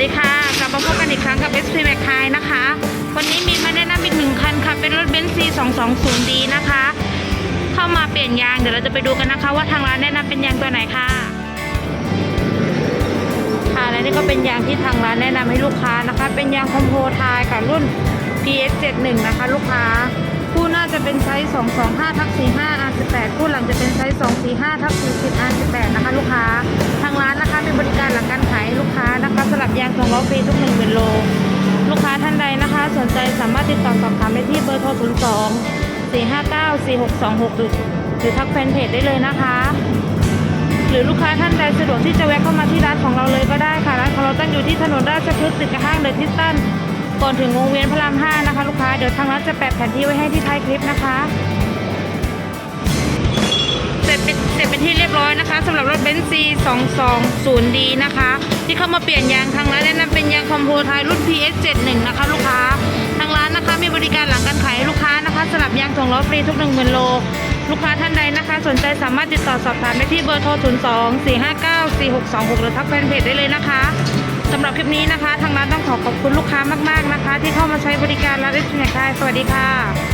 ดีค่ะกลับมาพบกันอีกครั้งกับ SP m a c คายนะคะ วันนี้มีมาแนะนำอีกหนึ่งคันค่ะ เป็นรถเบนซ์ C220D นะคะ เข้ามาเปลี่ยนยาง เดี๋ยวเราจะไปดูกันนะคะ ว่าทางร้านแนะนำเป็นยางตัวไหนค่ะ ค่ะและนี่ก็เป็นยางที่ทางร้านแนะนำให้ลูกค้านะคะ เป็นยางคอมโพไทยค่ะรุ่น PS71 นะคะ ลูกค้า คู่หน้าจะเป็นไซส์ 225 ทับ45 R18 คู่หลังจะเป็นไซส์ 245ทับ40 R18 ขอ200ฟรีทุกหนึ่1กิโล ลูกค้าท่านใดนะคะ สนใจสามารถติดต่อสอบถามได้ที่เบอร์โทร 02 459 4626 หรือหรือทักแฟนเพจได้เลยนะคะ หรือลูกค้าท่านใดสะดวกที่จะแวะเข้ามาที่ร้านของเราเลยก็ได้ค่ะ ร้านของเราตั้งอยู่ที่ถนนราชพฤกษ์ติดกับห้างเดอะทิสตันก่อนถึงวงเวียนพระราม 5 นะคะ ลูกค้า เดี๋ยวทางร้านจะแปะแผนที่ไว้ให้ที่ท้ายคลิปนะคะ ร้อยนะคะสำหรับรถเบนซ์ C 2 2 0 D นะคะ ที่เข้ามาเปลี่ยนยางทางร้านแนะนำเป็นยางคอมโพไทยรุ่น PS 71 นะคะลูกค้า ทางร้านนะคะมีบริการหลังการขายให้ลูกค้านะคะสลับยางส่งล้อฟรีทุก 1 0,000 โล ลูกค้าท่านใดนะคะ สนใจสามารถติดต่อสอบถามได้ที่เบอร์โทร 02 459 4626 หรือทักแฟนเพจได้เลยนะคะสำหรับคลิปนี้นะคะ ทางร้านต้องขอขอบคุณลูกค้ามากๆนะคะ ที่เข้ามาใช้บริการร้านเอสเนียได้สวัสดีค่ะ